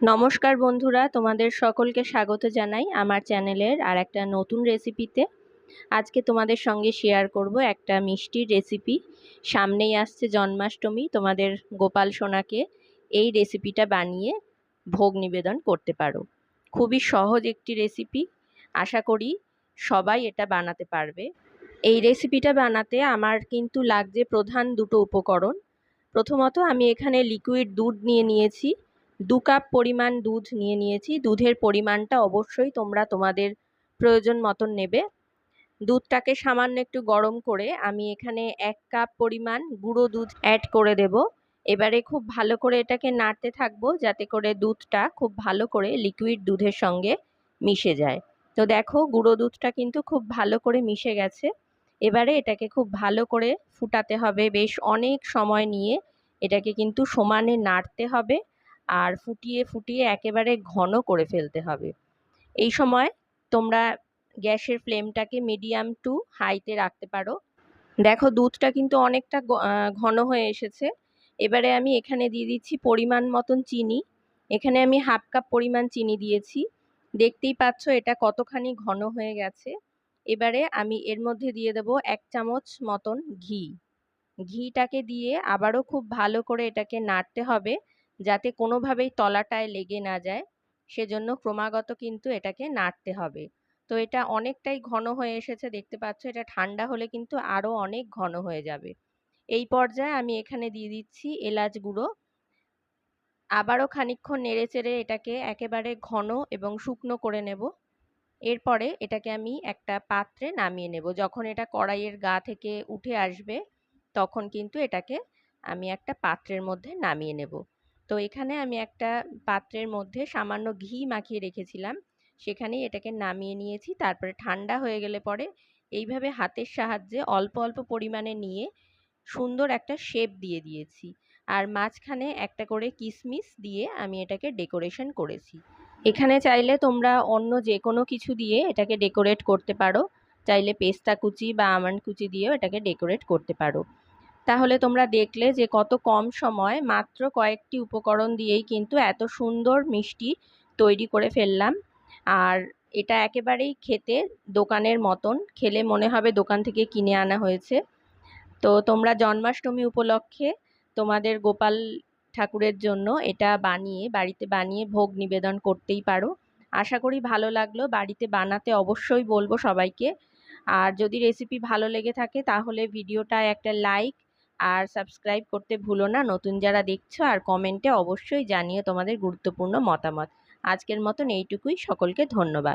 নমস্কার বন্ধুরা, তোমাদের সকলকে স্বাগত জানাই আমার চ্যানেলের আর একটা নতুন রেসিপিতে। আজকে তোমাদের সঙ্গে শেয়ার করব একটা মিষ্টির রেসিপি সামনেই আসছে জন্মাষ্টমী, তোমাদের গোপাল সোনাকে এই রেসিপিটা বানিয়ে ভোগ নিবেদন করতে পারো। খুবই সহজ একটি রেসিপি আশা করি সবাই এটা বানাতে পারবে। এই রেসিপিটা বানাতে আমার কিন্তু লাগছে প্রধান দুটো উপকরণ। প্রথমত আমি এখানে লিকুইড দুধ নিয়ে নিয়েছি। দু কাপ পরিমাণ দুধ নিয়ে নিয়েছি। দুধের পরিমাণটা অবশ্যই তোমরা তোমাদের প্রয়োজন মতন নেবে। দুধটাকে সামান্য একটু গরম করে আমি এখানে এক কাপ পরিমাণ গুঁড়ো দুধ অ্যাড করে দেব। এবারে খুব ভালো করে এটাকে নাড়তে থাকব যাতে করে দুধটা খুব ভালো করে লিকুইড দুধের সঙ্গে মিশে যায়। তো দেখো গুঁড়ো দুধটা কিন্তু খুব ভালো করে মিশে গেছে। এবারে এটাকে খুব ভালো করে ফুটাতে হবে। বেশ অনেক সময় নিয়ে এটাকে কিন্তু সমানে নাড়তে হবে। আর ফুটিয়ে ফুটিয়ে একেবারে ঘন করে ফেলতে হবে। এই সময় তোমরা গ্যাসের ফ্লেমটাকে মিডিয়াম টু হাইতে রাখতে পারো। দেখো দুধটা কিন্তু অনেকটা ঘন হয়ে এসেছে। এবারে আমি এখানে দিয়ে দিচ্ছি পরিমাণ মতন চিনি। এখানে আমি হাফ কাপ পরিমাণ চিনি দিয়েছি। দেখতেই পাচ্ছ এটা কতখানি ঘন হয়ে গেছে। এবারে আমি এর মধ্যে দিয়ে দেব এক চামচ মতন ঘি। ঘিটাকে দিয়ে আবারও খুব ভালো করে এটাকে নাড়তে হবে। যাতে কোনোভাবেই তলাটায় লেগে না যায়। সেজন্য ক্রমাগত কিন্তু এটাকে নাড়তে হবে। তো এটা অনেকটাই ঘন হয়ে এসেছে, দেখতে পাচ্ছ। এটা ঠান্ডা হলে কিন্তু আরও অনেক ঘন হয়ে যাবে। এই পর্যায়ে আমি এখানে দিয়ে দিচ্ছি এলাচ গুঁড়ো। আবারও খানিক্ষণ নেড়ে চেড়ে এটাকে একেবারে ঘন এবং শুকনো করে নেব। এরপরে এটাকে আমি একটা পাত্রে নামিয়ে নেব। যখন এটা কড়াইয়ের গা থেকে উঠে আসবে, তখন কিন্তু এটাকে আমি একটা পাত্রের মধ্যে নামিয়ে নেব। তো এখানে আমি একটা পাত্রের মধ্যে সামান্য ঘি মাখিয়ে রেখেছিলাম। সেখানেই এটাকে নামিয়ে নিয়েছি, তারপরে ঠান্ডা হয়ে গেলে পরে এইভাবে হাতের সাহায্যে অল্প অল্প পরিমাণে নিয়ে সুন্দর একটা শেপ দিয়ে দিয়েছি। আর মাঝখানে একটা করে কিসমিস দিয়ে আমি এটাকে ডেকোরেশন করেছি। এখানে চাইলে তোমরা অন্য যে কোনো কিছু দিয়ে এটাকে ডেকোরেট করতে পারো। চাইলে পেস্তা কুচি বা আমন্ড কুচি দিয়েও এটাকে ডেকোরেট করতে পারো। তাহলে তোমরা দেখলে যে কত কম সময় মাত্র কয়েকটি উপকরণ দিয়েই কিন্তু এত সুন্দর মিষ্টি তৈরি করে ফেললাম। আর এটা একেবারেই খেতে দোকানের মতন, খেলে মনে হবে দোকান থেকে কিনে আনা হয়েছে। তো তোমরা জন্মাষ্টমী উপলক্ষে তোমাদের গোপাল ঠাকুরের জন্য এটা বানিয়ে, বাড়িতে বানিয়ে ভোগ নিবেদন করতেই পারো। আশা করি ভালো লাগল। বাড়িতে বানাতে অবশ্যই বলব সবাইকে। আর যদি রেসিপি ভালো লেগে থাকে তাহলে ভিডিওটা একটা লাইক আর সাবস্ক্রাইব করতে ভুলো না। নতুন যারা দেখছ আর কমেন্টে অবশ্যই জানিও তোমাদের গুরুত্বপূর্ণ মতামত। আজকের মতন এইটুকুই। সকলকে ধন্যবাদ।